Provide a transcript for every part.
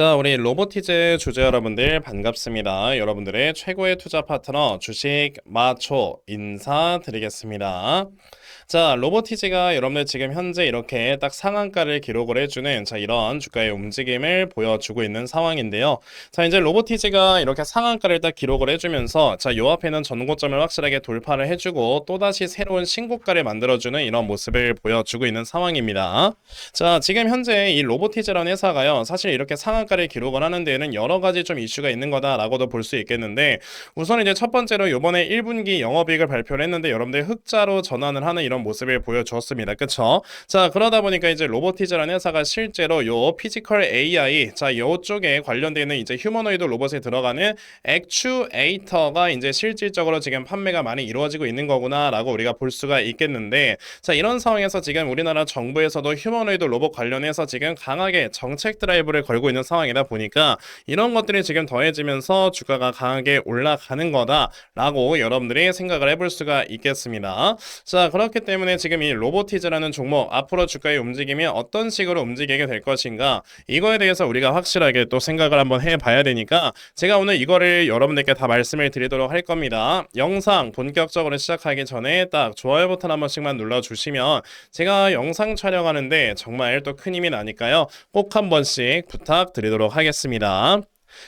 자, 우리 로보티즈 주주 여러분들 반갑습니다. 여러분들의 최고의 투자 파트너 주식 마초 인사드리겠습니다. 자, 로보티즈가 여러분들 지금 현재 이렇게 딱 상한가를 기록을 해주는 자, 이런 주가의 움직임을 보여주고 있는 상황인데요. 자, 이제 로보티즈가 이렇게 상한가를 딱 기록을 해주면서 자, 요 앞에는 전고점을 확실하게 돌파를 해주고 또다시 새로운 신고가를 만들어주는 이런 모습을 보여주고 있는 상황입니다. 자, 지금 현재 이 로보티즈라는 회사가요, 사실 이렇게 상한가 를 기록을 하는 데에는 여러 가지 좀 이슈가 있는 거다라고도 볼 수 있겠는데, 우선 이제 첫 번째로 요번에 1분기 영업이익을 발표를 했는데 여러분들 흑자로 전환을 하는 이런 모습을 보여주었습니다. 그쵸? 자, 그러다 보니까 이제 로보티즈라는 회사가 실제로 요 피지컬 AI, 자, 요쪽에 관련되어 있는 이제 휴머노이드 로봇에 들어가는 액추에이터가 이제 실질적으로 지금 판매가 많이 이루어지고 있는 거구나라고 우리가 볼 수가 있겠는데, 자, 이런 상황에서 지금 우리나라 정부에서도 휴머노이드 로봇 관련해서 지금 강하게 정책 드라이브를 걸고 있는 상황 이다 보니까 이런 것들이 지금 더해지면서 주가가 강하게 올라가는 거다라고 여러분들이 생각을 해볼 수가 있겠습니다. 자, 그렇기 때문에 지금 이 로보티즈라는 종목 앞으로 주가의 움직임이 어떤 식으로 움직이게 될 것인가 이거에 대해서 우리가 확실하게 또 생각을 한번 해봐야 되니까 제가 오늘 이거를 여러분들께 다 말씀을 드리도록 할 겁니다. 영상 본격적으로 시작하기 전에 딱 좋아요 버튼 한 번씩만 눌러주시면 제가 영상 촬영하는데 정말 또 큰 힘이 나니까요. 꼭 한 번씩 부탁드 리도록 하겠습니다.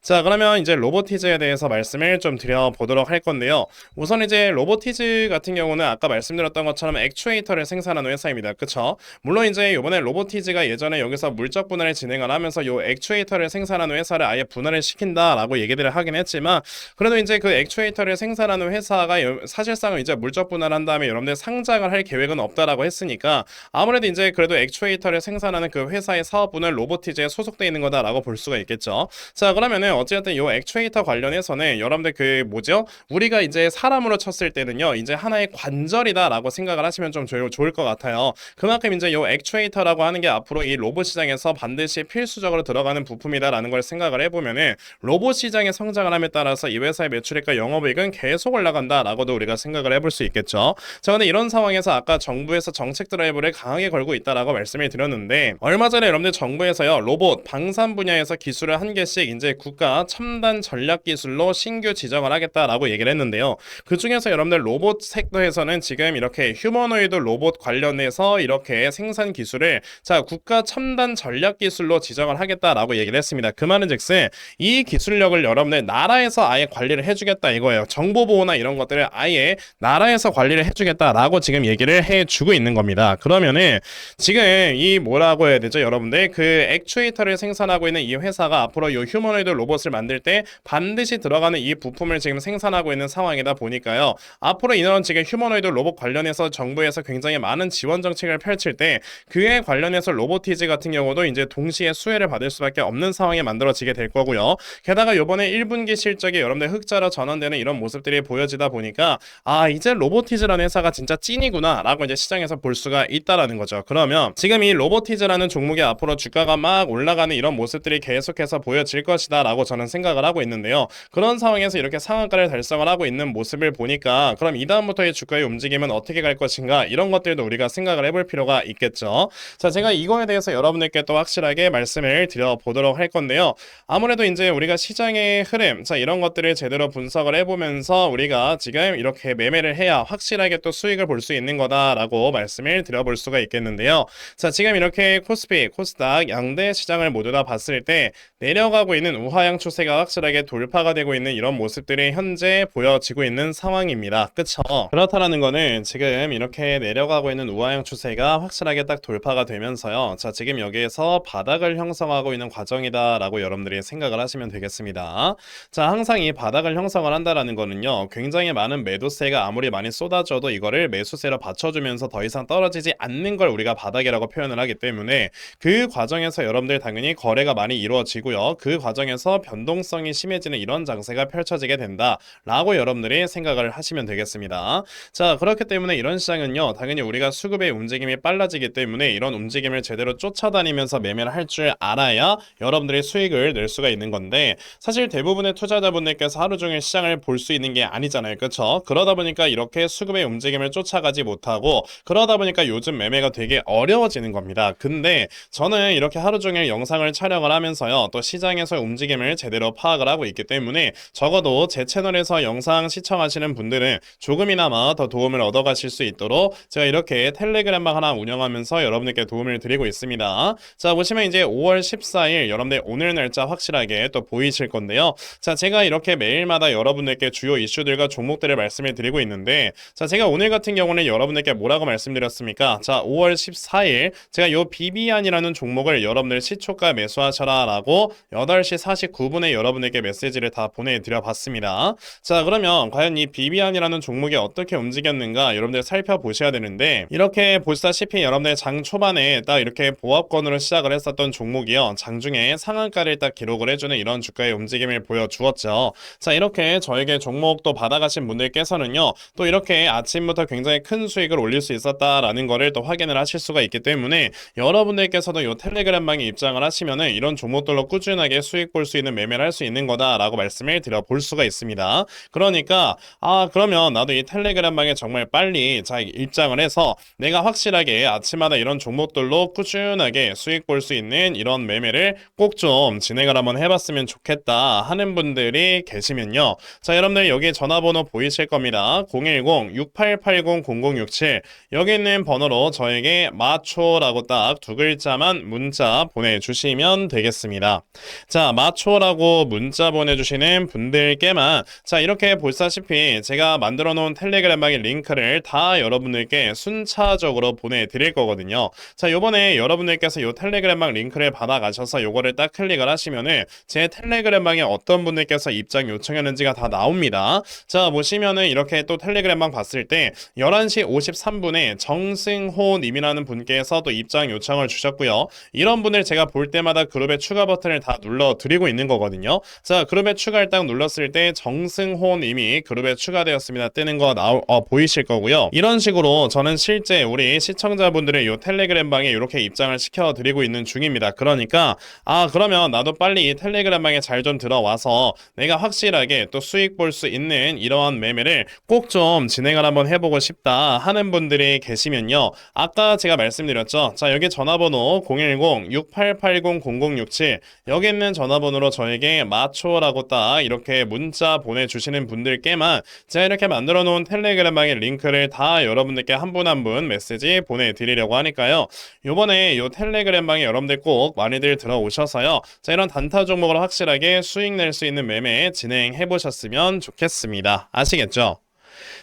자, 그러면 이제 로보티즈에 대해서 말씀을 좀 드려보도록 할 건데요. 우선 이제 로보티즈 같은 경우는 아까 말씀드렸던 것처럼 액추에이터를 생산하는 회사입니다. 그쵸? 물론 이제 요번에 로보티즈가 예전에 여기서 물적 분할을 진행을 하면서 요 액추에이터를 생산하는 회사를 아예 분할을 시킨다라고 얘기들을 하긴 했지만 그래도 이제 그 액추에이터를 생산하는 회사가 여- 사실상은 이제 물적 분할한 다음에 여러분들 상장을 할 계획은 없다라고 했으니까 아무래도 이제 그래도 액추에이터를 생산하는 그 회사의 사업부는 로보티즈에 소속돼 있는 거다라고 볼 수가 있겠죠. 자, 그 러면은 어쨌든 요 액추에이터 관련해서는 여러분들 그 뭐죠? 우리가 이제 사람으로 쳤을 때는요, 이제 하나의 관절이다라고 생각을 하시면 좀 좋- 좋을 것 같아요. 그만큼 이제 요 액추에이터라고 하는 게 앞으로 이 로봇 시장에서 반드시 필수적으로 들어가는 부품이다라는 걸 생각을 해보면은 로봇 시장의 성장을 함에 따라서 이 회사의 매출액과 영업이익은 계속 올라간다라고도 우리가 생각을 해볼 수 있겠죠. 자, 근데 이런 상황에서 아까 정부에서 정책 드라이브를 강하게 걸고 있다라고 말씀을 드렸는데 얼마 전에 여러분들 정부에서요 로봇 방산 분야에서 기술을 한 개씩 이제 국가 첨단 전략 기술로 신규 지정을 하겠다라고 얘기를 했는데요. 그 중에서 여러분들 로봇 섹터에서는 지금 이렇게 휴머노이드 로봇 관련해서 이렇게 생산 기술을 자 국가 첨단 전략 기술로 지정을 하겠다라고 얘기를 했습니다. 그 말은즉슨 이 기술력을 여러분들 나라에서 아예 관리를 해주겠다 이거예요. 정보 보호나 이런 것들을 아예 나라에서 관리를 해주겠다라고 지금 얘기를 해주고 있는 겁니다. 그러면은 지금 이 뭐라고 해야 되죠, 여러분들 그 액추에이터를 생산하고 있는 이 회사가 앞으로 이 휴머노이드 로봇을 만들 때 반드시 들어가는 이 부품을 지금 생산하고 있는 상황이다 보니까요. 앞으로 이런 지금 휴머노이드 로봇 관련해서 정부에서 굉장히 많은 지원 정책을 펼칠 때 그에 관련해서 로보티즈 같은 경우도 이제 동시에 수혜를 받을 수밖에 없는 상황이 만들어지게 될 거고요. 게다가 이번에 1분기 실적이 여러분들 흑자로 전환되는 이런 모습들이 보여지다 보니까 아 이제 로보티즈라는 회사가 진짜 찐이구나라고 이제 시장에서 볼 수가 있다라는 거죠. 그러면 지금 이 로보티즈라는 종목이 앞으로 주가가 막 올라가는 이런 모습들이 계속해서 보여질 것이다 라고 저는 생각을 하고 있는데요. 그런 상황에서 이렇게 상한가를 달성을 하고 있는 모습을 보니까 그럼 이 다음부터의 주가의 움직임은 어떻게 갈 것인가 이런 것들도 우리가 생각을 해볼 필요가 있겠죠. 자, 제가 이거에 대해서 여러분들께 또 확실하게 말씀을 드려보도록 할 건데요. 아무래도 이제 우리가 시장의 흐름, 자, 이런 것들을 제대로 분석을 해보면서 우리가 지금 이렇게 매매를 해야 확실하게 또 수익을 볼 수 있는 거다라고 말씀을 드려볼 수가 있겠는데요. 자, 지금 이렇게 코스피, 코스닥 양대 시장을 모두 다 봤을 때 내려가고 있는 우하향 추세가 확실하게 돌파가 되고 있는 이런 모습들이 현재 보여지고 있는 상황입니다. 그쵸? 그렇다라는 거는 지금 이렇게 내려가고 있는 우하향 추세가 확실하게 딱 돌파가 되면서요. 자, 지금 여기에서 바닥을 형성하고 있는 과정이다라고 여러분들이 생각을 하시면 되겠습니다. 자, 항상 이 바닥을 형성을 한다라는 거는요. 굉장히 많은 매도세가 아무리 많이 쏟아져도 이거를 매수세로 받쳐주면서 더 이상 떨어지지 않는 걸 우리가 바닥이라고 표현을 하기 때문에 그 과정에서 여러분들 당연히 거래가 많이 이루어지고요. 그 과정에서 인해서 변동성이 심해지는 이런 장세가 펼쳐지게 된다라고 여러분들이 생각을 하시면 되겠습니다. 자, 그렇기 때문에 이런 시장은요, 당연히 우리가 수급의 움직임이 빨라지기 때문에 이런 움직임을 제대로 쫓아다니면서 매매를 할 줄 알아야 여러분들이 수익을 낼 수가 있는 건데 사실 대부분의 투자자분들께서 하루 종일 시장을 볼 수 있는 게 아니잖아요. 그렇죠? 그러다 보니까 이렇게 수급의 움직임을 쫓아가지 못하고 그러다 보니까 요즘 매매가 되게 어려워지는 겁니다. 근데 저는 이렇게 하루 종일 영상을 촬영을 하면서요. 또 시장에서 움직임 을 제대로 파악을 하고 있기 때문에 적어도 제 채널에서 영상 시청하시는 분들은 조금이나마 더 도움을 얻어가실 수 있도록 제가 이렇게 텔레그램방 하나 운영하면서 여러분들께 도움을 드리고 있습니다. 자, 보시면 이제 5월 14일 여러분들 오늘 날짜 확실하게 또 보이실 건데요. 자, 제가 이렇게 매일마다 여러분들께 주요 이슈들과 종목들을 말씀을 드리고 있는데 자, 제가 오늘 같은 경우는 여러분들께 뭐라고 말씀드렸습니까? 자, 5월 14일 제가 요 비비안이라는 종목을 여러분들 시초가 매수하셔라 라고 8시 49분에 여러분에게 메시지를 다 보내드려 봤습니다. 자, 그러면 과연 이 비비안이라는 종목이 어떻게 움직였는가 여러분들 살펴보셔야 되는데 이렇게 보시다시피 여러분들 장 초반에 딱 이렇게 보합권으로 시작을 했었던 종목이요. 장중에 상한가를 딱 기록을 해주는 이런 주가의 움직임을 보여주었죠. 자, 이렇게 저에게 종목도 받아가신 분들께서는요. 또 이렇게 아침부터 굉장히 큰 수익을 올릴 수 있었다라는 거를 또 확인을 하실 수가 있기 때문에 여러분들께서도 이 텔레그램 방에 입장을 하시면은 이런 종목들로 꾸준하게 수익 볼 수 있는 매매를 할 수 있는 거다라고 말씀을 드려 볼 수가 있습니다. 그러니까 아 그러면 나도 이 텔레그램방에 정말 빨리 자 입장을 해서 내가 확실하게 아침마다 이런 종목들로 꾸준하게 수익 볼 수 있는 이런 매매를 꼭 좀 진행을 한번 해봤으면 좋겠다 하는 분들이 계시면요. 자 여러분들 여기 전화번호 보이실 겁니다. 010-6880-0067 여기 있는 번호로 저에게 마초라고 딱 두 글자만 문자 보내주시면 되겠습니다. 자 마 초라고 문자 보내주시는 분들께만 자 이렇게 보시다시피 제가 만들어 놓은 텔레그램방의 링크를 다 여러분들께 순차적으로 보내드릴 거거든요. 자 요번에 여러분들께서 요 텔레그램방 링크를 받아가셔서 요거를 딱 클릭을 하시면은 제 텔레그램방에 어떤 분들께서 입장 요청했는지가 다 나옵니다. 자 보시면은 이렇게 또 텔레그램방 봤을 때 11시 53분에 정승호 님이라는 분께서 또 입장 요청을 주셨고요. 이런 분을 제가 볼 때마다 그룹의 추가 버튼을 다 눌러 드리고 있는 거거든요. 자 그룹에 추가를 딱 눌렀을 때 정승호 님이 그룹에 추가되었습니다. 뜨는 거 나오, 어, 보이실 거고요. 이런 식으로 저는 실제 우리 시청자분들의 요 텔레그램 방에 이렇게 입장을 시켜 드리고 있는 중입니다. 그러니까 아 그러면 나도 빨리 이 텔레그램 방에 잘 좀 들어와서 내가 확실하게 또 수익 볼 수 있는 이러한 매매를 꼭 좀 진행을 한번 해보고 싶다 하는 분들이 계시면요. 아까 제가 말씀드렸죠. 자 여기 전화번호 010-6880-0067 여기 있는 전화번호 로 저에게 마초라고 딱 이렇게 문자 보내주시는 분들께만 제가 이렇게 만들어 놓은 텔레그램방의 링크를 다 여러분들께 한 분 한분 메시지 보내드리려고 하니까요. 요번에 요 텔레그램방에 여러분들 꼭 많이들 들어오셔서요. 자 이런 단타 종목을 확실하게 수익 낼 수 있는 매매 진행해 보셨으면 좋겠습니다. 아시겠죠?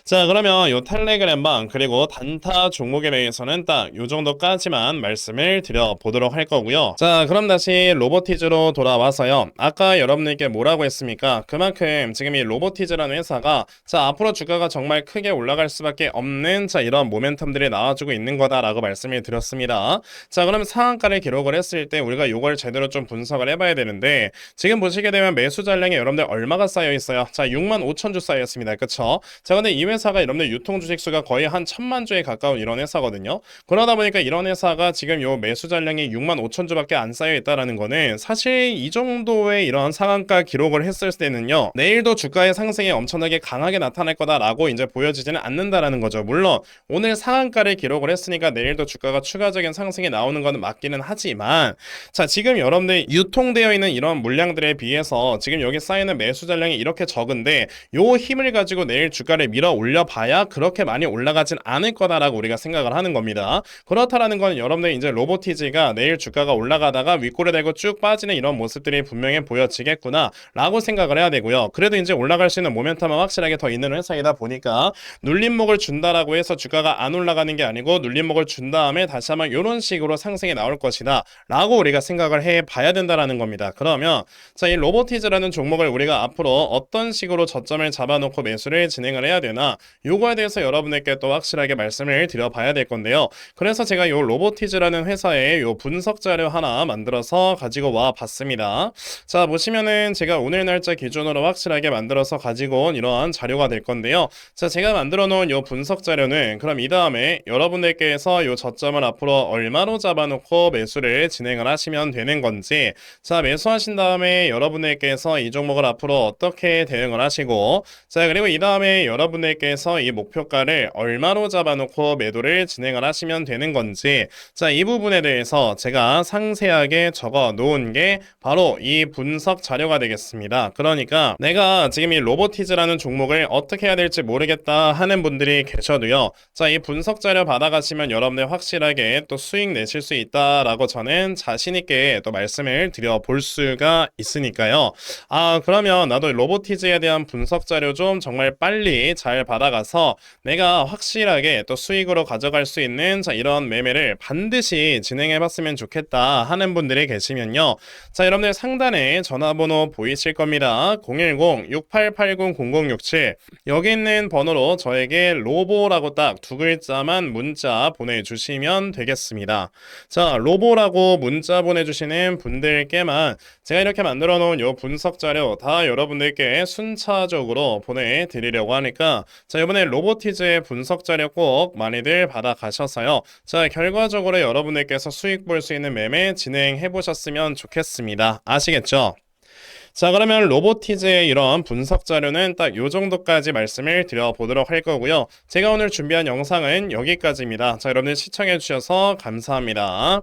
자 그러면 요 텔레그램방 그리고 단타 종목에 대해서는 딱 요 정도까지만 말씀을 드려보도록 할 거고요. 자 그럼 다시 로보티즈로 돌아와서요. 아까 여러분들께 뭐라고 했습니까? 그만큼 지금 이 로보티즈라는 회사가 자 앞으로 주가가 정말 크게 올라갈 수밖에 없는 자 이런 모멘텀들이 나와주고 있는 거다라고 말씀을 드렸습니다. 자 그럼 상한가를 기록을 했을 때 우리가 요걸 제대로 좀 분석을 해봐야 되는데 지금 보시게 되면 매수 잔량이 여러분들 얼마가 쌓여 있어요? 자 6만 5천 주 쌓여 있습니다. 그쵸? 자 근데 이회 사가 여러분들 유통 주식 수가 거의 한 천만 주에 가까운 이런 회사거든요. 그러다 보니까 이런 회사가 지금 요 매수 잔량이 6만 5천 주밖에 안 쌓여 있다라는 거는 사실 이 정도의 이런 상한가 기록을 했을 때는요. 내일도 주가의 상승이 엄청나게 강하게 나타날 거다라고 이제 보여지지는 않는다라는 거죠. 물론 오늘 상한가를 기록을 했으니까 내일도 주가가 추가적인 상승이 나오는 거는 맞기는 하지만 자 지금 여러분들 유통되어 있는 이런 물량들에 비해서 지금 여기 쌓이는 매수 잔량이 이렇게 적은데 요 힘을 가지고 내일 주가를 밀어 올 려봐야 그렇게 많이 올라가진 않을 거다라고 우리가 생각을 하는 겁니다. 그렇다라는 건 여러분들 이제 로보티지가 내일 주가가 올라가다가 윗골에 대고 쭉 빠지는 이런 모습들이 분명히 보여지겠구나 라고 생각을 해야 되고요. 그래도 이제 올라갈 수 있는 모멘텀은 확실하게 더 있는 회사이다 보니까 눌림목을 준다라고 해서 주가가 안 올라가는 게 아니고 눌림목을 준 다음에 다시 한번 이런 식으로 상승이 나올 것이다 라고 우리가 생각을 해 봐야 된다라는 겁니다. 그러면 자 이 로보티즈라는 종목을 우리가 앞으로 어떤 식으로 저점을 잡아놓고 매수를 진행을 해야 되나 요거에 대해서 여러분에게 또 확실하게 말씀을 드려봐야 될 건데요. 그래서 제가 요 로보티즈라는 회사에 요 분석 자료 하나 만들어서 가지고 와 봤습니다. 자 보시면은 제가 오늘 날짜 기준으로 확실하게 만들어서 가지고 온 이러한 자료가 될 건데요. 자 제가 만들어 놓은 요 분석 자료는 그럼 이 다음에 여러분들께서 요 저점을 앞으로 얼마로 잡아놓고 매수를 진행을 하시면 되는 건지 자 매수하신 다음에 여러분들께서 이 종목을 앞으로 어떻게 대응을 하시고 자 그리고 이 다음에 여러분들 께서 이 목표가를 얼마로 잡아놓고 매도를 진행을 하시면 되는 건지 자 이 부분에 대해서 제가 상세하게 적어 놓은 게 바로 이 분석 자료가 되겠습니다. 그러니까 내가 지금 이 로보티즈라는 종목을 어떻게 해야 될지 모르겠다 하는 분들이 계셔도요. 자 이 분석 자료 받아가시면 여러분들 확실하게 또 수익 내실 수 있다라고 저는 자신 있게 또 말씀을 드려 볼 수가 있으니까요. 아 그러면 나도 로보티즈에 대한 분석 자료 좀 정말 빨리 잘 받아가서 내가 확실하게 또 수익으로 가져갈 수 있는 자 이런 매매를 반드시 진행해 봤으면 좋겠다 하는 분들이 계시면요. 자 여러분들 상단에 전화번호 보이실 겁니다. 010-6880-0067 여기 있는 번호로 저에게 로보라고 딱 두 글자만 문자 보내주시면 되겠습니다. 자 로보라고 문자 보내주시는 분들께만 제가 이렇게 만들어 놓은 요 분석 자료 다 여러분들께 순차적으로 보내드리려고 하니까 자 이번에 로보티즈의 분석 자료 꼭 많이들 받아 가셔서요. 자 결과적으로 여러분들께서 수익 볼 수 있는 매매 진행해 보셨으면 좋겠습니다. 아시겠죠? 자 그러면 로보티즈의 이런 분석 자료는 딱 요 정도까지 말씀을 드려보도록 할 거고요. 제가 오늘 준비한 영상은 여기까지입니다. 자 여러분들 시청해 주셔서 감사합니다